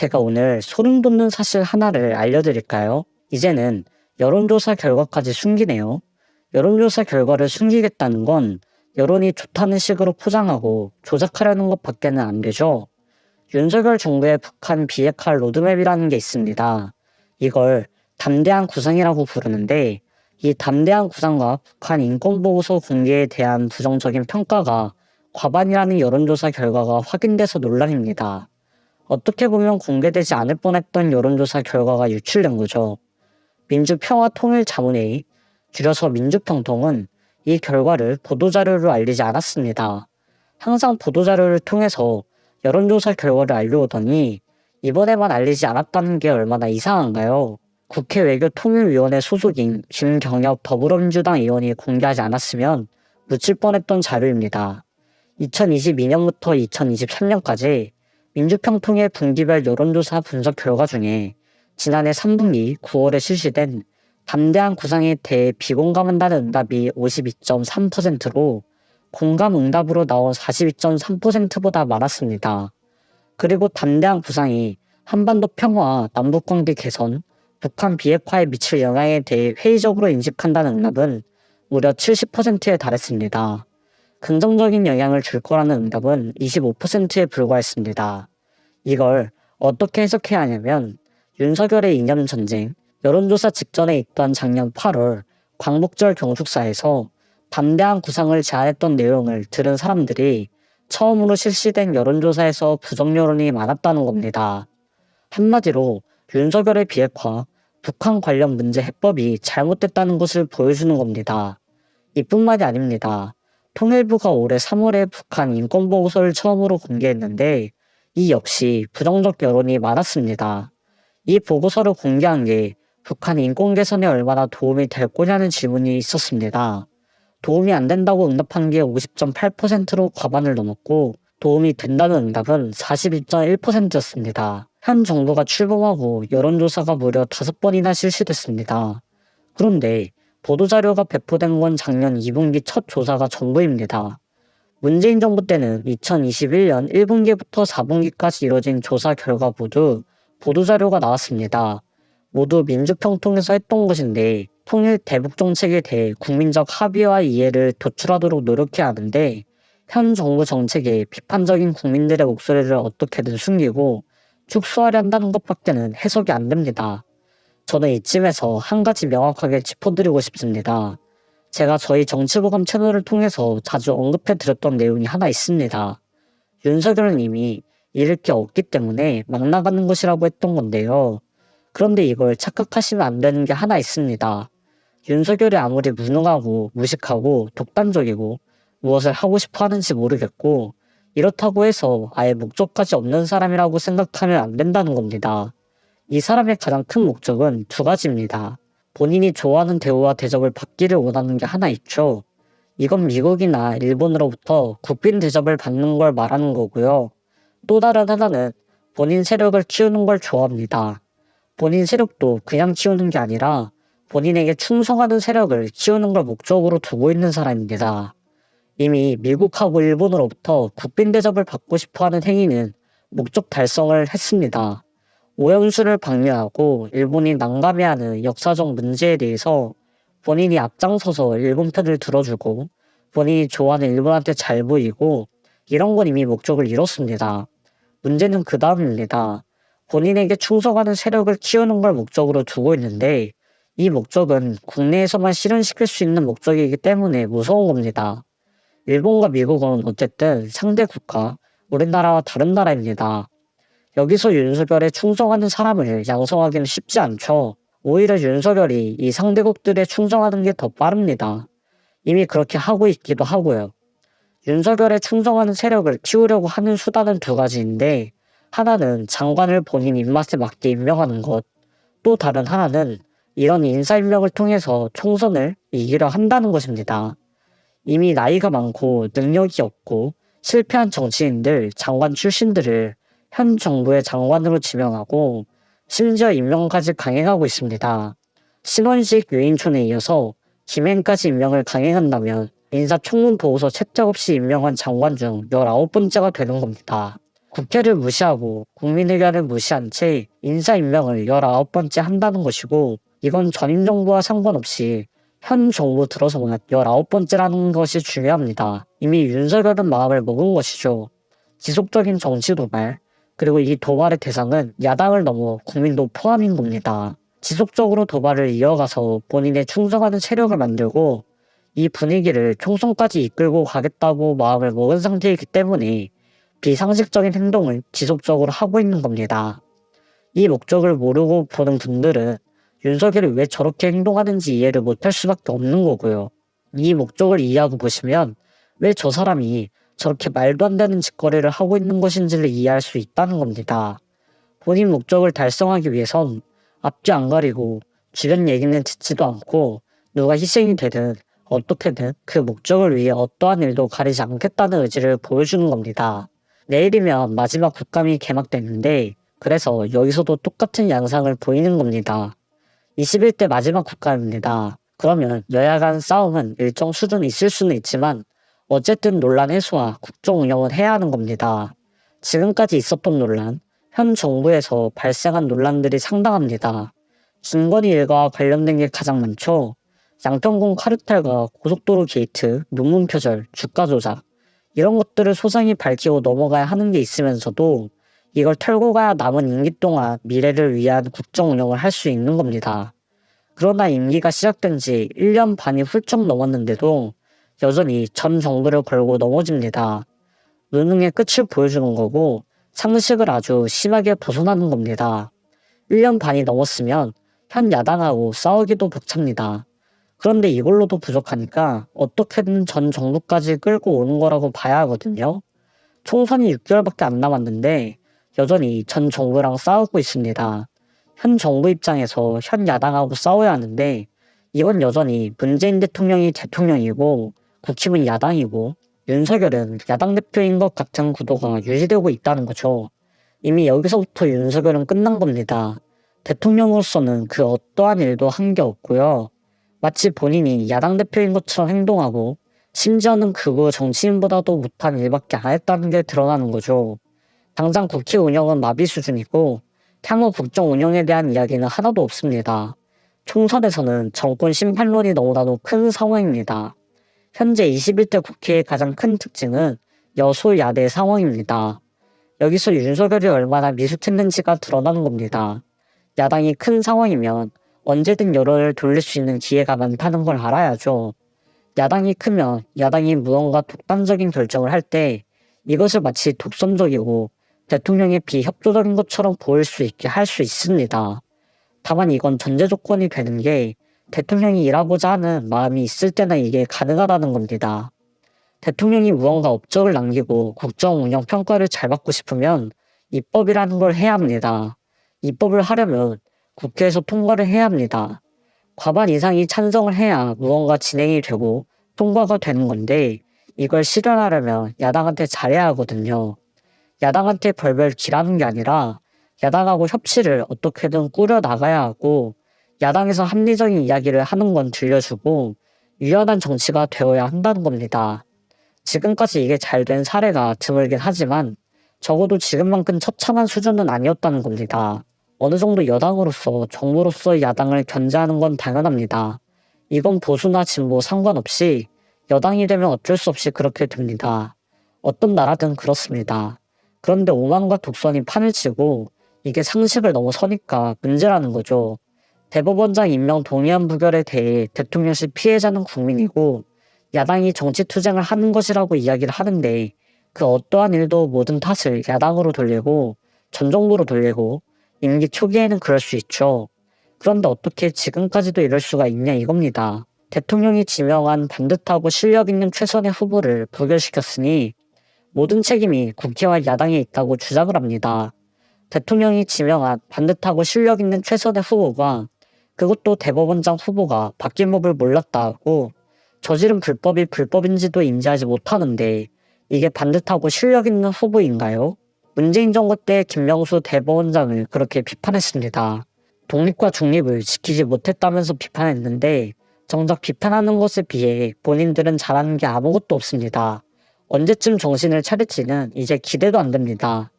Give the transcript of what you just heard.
제가 오늘 소름 돋는 사실 하나를 알려드릴까요? 이제는 여론조사 결과까지 숨기네요. 여론조사 결과를 숨기겠다는 건 여론이 좋다는 식으로 포장하고 조작하려는 것밖에는 안 되죠. 윤석열 정부의 북한 비핵화 로드맵이라는 게 있습니다. 이걸 담대한 구상이라고 부르는데 이 담대한 구상과 북한 인권보고서 공개에 대한 부정적인 평가가 과반이라는 여론조사 결과가 확인돼서 논란입니다. 어떻게 보면 공개되지 않을 뻔했던 여론조사 결과가 유출된 거죠. 민주평화통일자문회의, 줄여서 민주평통은 이 결과를 보도자료로 알리지 않았습니다. 항상 보도자료를 통해서 여론조사 결과를 알려오더니 이번에만 알리지 않았다는 게 얼마나 이상한가요? 국회 외교통일위원회 소속인 김경엽 더불어민주당 의원이 공개하지 않았으면 묻힐 뻔했던 자료입니다. 2022년부터 2023년까지 민주평통의 분기별 여론조사 분석 결과 중에 지난해 3분기 9월에 실시된 담대한 구상에 대해 비공감한다는 응답이 52.3%로 공감 응답으로 나온 42.3%보다 많았습니다. 그리고 담대한 구상이 한반도 평화, 남북관계 개선, 북한 비핵화에 미칠 영향에 대해 회의적으로 인식한다는 응답은 무려 70%에 달했습니다. 긍정적인 영향을 줄 거라는 응답은 25%에 불과했습니다. 이걸 어떻게 해석해야 하냐면 윤석열의 이념 전쟁, 여론조사 직전에 있던 작년 8월 광복절 경축사에서 담대한 구상을 제안했던 내용을 들은 사람들이 처음으로 실시된 여론조사에서 부정 여론이 많았다는 겁니다. 한마디로 윤석열의 비핵화, 북한 관련 문제 해법이 잘못됐다는 것을 보여주는 겁니다. 이뿐만이 아닙니다. 통일부가 올해 3월에 북한 인권보고서를 처음으로 공개했는데 이 역시 부정적 여론이 많았습니다. 이 보고서를 공개한 게 북한 인권 개선에 얼마나 도움이 될 거냐는 질문이 있었습니다. 도움이 안 된다고 응답한 게 50.8%로 과반을 넘었고 도움이 된다는 응답은 42.1%였습니다. 현 정부가 출범하고 여론조사가 무려 5번이나 실시됐습니다. 그런데 보도자료가 배포된 건 작년 2분기 첫 조사가 전부입니다. 문재인 정부 때는 2021년 1분기부터 4분기까지 이뤄진 조사 결과 모두 보도자료가 나왔습니다. 모두 민주평통에서 했던 것인데 통일 대북 정책에 대해 국민적 합의와 이해를 도출하도록 노력해야 하는데 현 정부 정책에 비판적인 국민들의 목소리를 어떻게든 숨기고 축소하려 한다는 것밖에는 해석이 안 됩니다. 저는 이쯤에서 한 가지 명확하게 짚어드리고 싶습니다. 제가 저희 정치보감 채널을 통해서 자주 언급해 드렸던 내용이 하나 있습니다. 윤석열은 이미 잃을 게 없기 때문에 막 나가는 것이라고 했던 건데요. 그런데 이걸 착각하시면 안 되는 게 하나 있습니다. 윤석열이 아무리 무능하고 무식하고 독단적이고 무엇을 하고 싶어 하는지 모르겠고 이렇다고 해서 아예 목적까지 없는 사람이라고 생각하면 안 된다는 겁니다. 이 사람의 가장 큰 목적은 두 가지입니다. 본인이 좋아하는 대우와 대접을 받기를 원하는 게 하나 있죠. 이건 미국이나 일본으로부터 국빈 대접을 받는 걸 말하는 거고요. 또 다른 하나는 본인 세력을 키우는 걸 좋아합니다. 본인 세력도 그냥 키우는 게 아니라 본인에게 충성하는 세력을 키우는 걸 목적으로 두고 있는 사람입니다. 이미 미국하고 일본으로부터 국빈 대접을 받고 싶어 하는 행위는 목적 달성을 했습니다. 오염수를 방류하고 일본이 난감해하는 역사적 문제에 대해서 본인이 앞장서서 일본 편을 들어주고 본인이 좋아하는 일본한테 잘 보이고 이런 건 이미 목적을 이뤘습니다. 문제는 그 다음입니다. 본인에게 충성하는 세력을 키우는 걸 목적으로 두고 있는데 이 목적은 국내에서만 실현시킬 수 있는 목적이기 때문에 무서운 겁니다. 일본과 미국은 어쨌든 상대 국가, 우리나라와 다른 나라입니다. 여기서 윤석열에 충성하는 사람을 양성하기는 쉽지 않죠. 오히려 윤석열이 이 상대국들에 충성하는 게 더 빠릅니다. 이미 그렇게 하고 있기도 하고요. 윤석열에 충성하는 세력을 키우려고 하는 수단은 두 가지인데 하나는 장관을 본인 입맛에 맞게 임명하는 것, 또 다른 하나는 이런 인사 임명을 통해서 총선을 이기려 한다는 것입니다. 이미 나이가 많고 능력이 없고 실패한 정치인들, 장관 출신들을 현 정부의 장관으로 지명하고 심지어 임명까지 강행하고 있습니다. 신원식 유인촌에 이어서 김행까지 임명을 강행한다면 인사청문 보고서 채택 없이 임명한 장관 중 19번째가 되는 겁니다. 국회를 무시하고 국민 의견을 무시한 채 인사 임명을 19번째 한다는 것이고 이건 전임 정부와 상관없이 현 정부 들어서만 19번째라는 것이 중요합니다. 이미 윤석열은 마음을 먹은 것이죠. 지속적인 정치 도발, 그리고 이 도발의 대상은 야당을 넘어 국민도 포함인 겁니다. 지속적으로 도발을 이어가서 본인의 충성하는 세력을 만들고 이 분위기를 총선까지 이끌고 가겠다고 마음을 먹은 상태이기 때문에 비상식적인 행동을 지속적으로 하고 있는 겁니다. 이 목적을 모르고 보는 분들은 윤석열이 왜 저렇게 행동하는지 이해를 못할 수밖에 없는 거고요. 이 목적을 이해하고 보시면 왜 저 사람이 저렇게 말도 안 되는 짓거리를 하고 있는 것인지를 이해할 수 있다는 겁니다. 본인 목적을 달성하기 위해선 앞뒤 안 가리고 주변 얘기는 듣지도 않고 누가 희생이 되든 어떻게든 그 목적을 위해 어떠한 일도 가리지 않겠다는 의지를 보여주는 겁니다. 내일이면 마지막 국감이 개막되는데 그래서 여기서도 똑같은 양상을 보이는 겁니다. 21대 마지막 국감입니다. 그러면 여야 간 싸움은 일정 수준 있을 수는 있지만 어쨌든 논란 해소와 국정 운영은 해야 하는 겁니다. 지금까지 있었던 논란, 현 정부에서 발생한 논란들이 상당합니다. 김건희 일가와 관련된 게 가장 많죠. 양평군 카르텔과 고속도로 게이트, 논문 표절, 주가 조작 이런 것들을 소상히 밝히고 넘어가야 하는 게 있으면서도 이걸 털고 가야 남은 임기 동안 미래를 위한 국정 운영을 할 수 있는 겁니다. 그러나 임기가 시작된 지 1년 반이 훌쩍 넘었는데도 여전히 전 정부를 걸고 넘어집니다. 무능의 끝을 보여주는 거고 상식을 아주 심하게 벗어나는 겁니다. 1년 반이 넘었으면 현 야당하고 싸우기도 벅찹니다. 그런데 이걸로도 부족하니까 어떻게든 전 정부까지 끌고 오는 거라고 봐야 하거든요. 총선이 6개월밖에 안 남았는데 여전히 전 정부랑 싸우고 있습니다. 현 정부 입장에서 현 야당하고 싸워야 하는데 이건 여전히 문재인 대통령이 대통령이고 국힘은 야당이고 윤석열은 야당 대표인 것 같은 구도가 유지되고 있다는 거죠. 이미 여기서부터 윤석열은 끝난 겁니다. 대통령으로서는 그 어떠한 일도 한 게 없고요. 마치 본인이 야당 대표인 것처럼 행동하고 심지어는 그거 정치인보다도 못한 일밖에 안 했다는 게 드러나는 거죠. 당장 국회 운영은 마비 수준이고 향후 국정 운영에 대한 이야기는 하나도 없습니다. 총선에서는 정권 심판론이 너무나도 큰 상황입니다. 현재 21대 국회의 가장 큰 특징은 여소야대 상황입니다. 여기서 윤석열이 얼마나 미숙했는지가 드러나는 겁니다. 야당이 큰 상황이면 언제든 여론을 돌릴 수 있는 기회가 많다는 걸 알아야죠. 야당이 크면 야당이 무언가 독단적인 결정을 할 때 이것을 마치 독선적이고 대통령의 비협조적인 것처럼 보일 수 있게 할 수 있습니다. 다만 이건 전제 조건이 되는 게 대통령이 일하고자 하는 마음이 있을 때나 이게 가능하다는 겁니다. 대통령이 무언가 업적을 남기고 국정 운영 평가를 잘 받고 싶으면 입법이라는 걸 해야 합니다. 입법을 하려면 국회에서 통과를 해야 합니다. 과반 이상이 찬성을 해야 무언가 진행이 되고 통과가 되는 건데 이걸 실현하려면 야당한테 잘해야 하거든요. 야당한테 벌벌 기라는 게 아니라 야당하고 협치를 어떻게든 꾸려 나가야 하고 야당에서 합리적인 이야기를 하는 건 들려주고 유연한 정치가 되어야 한다는 겁니다. 지금까지 이게 잘 된 사례가 드물긴 하지만 적어도 지금만큼 처참한 수준은 아니었다는 겁니다. 어느 정도 여당으로서 정부로서 야당을 견제하는 건 당연합니다. 이건 보수나 진보 상관없이 여당이 되면 어쩔 수 없이 그렇게 됩니다. 어떤 나라든 그렇습니다. 그런데 오만과 독선이 판을 치고 이게 상식을 넘어서니까 문제라는 거죠. 대법원장 임명 동의안 부결에 대해 대통령실 피해자는 국민이고 야당이 정치 투쟁을 하는 것이라고 이야기를 하는데 그 어떠한 일도 모든 탓을 야당으로 돌리고 전 정부로 돌리고 임기 초기에는 그럴 수 있죠. 그런데 어떻게 지금까지도 이럴 수가 있냐 이겁니다. 대통령이 지명한 반듯하고 실력 있는 최선의 후보를 부결시켰으니 모든 책임이 국회와 야당에 있다고 주장을 합니다. 대통령이 지명한 반듯하고 실력 있는 최선의 후보가 그것도 대법원장 후보가 바뀐 법을 몰랐다고 저지른 불법이 불법인지도 인지하지 못하는데 이게 반듯하고 실력 있는 후보인가요? 문재인 정부 때 김명수 대법원장을 그렇게 비판했습니다. 독립과 중립을 지키지 못했다면서 비판했는데 정작 비판하는 것에 비해 본인들은 잘하는 게 아무것도 없습니다. 언제쯤 정신을 차릴지는 이제 기대도 안 됩니다.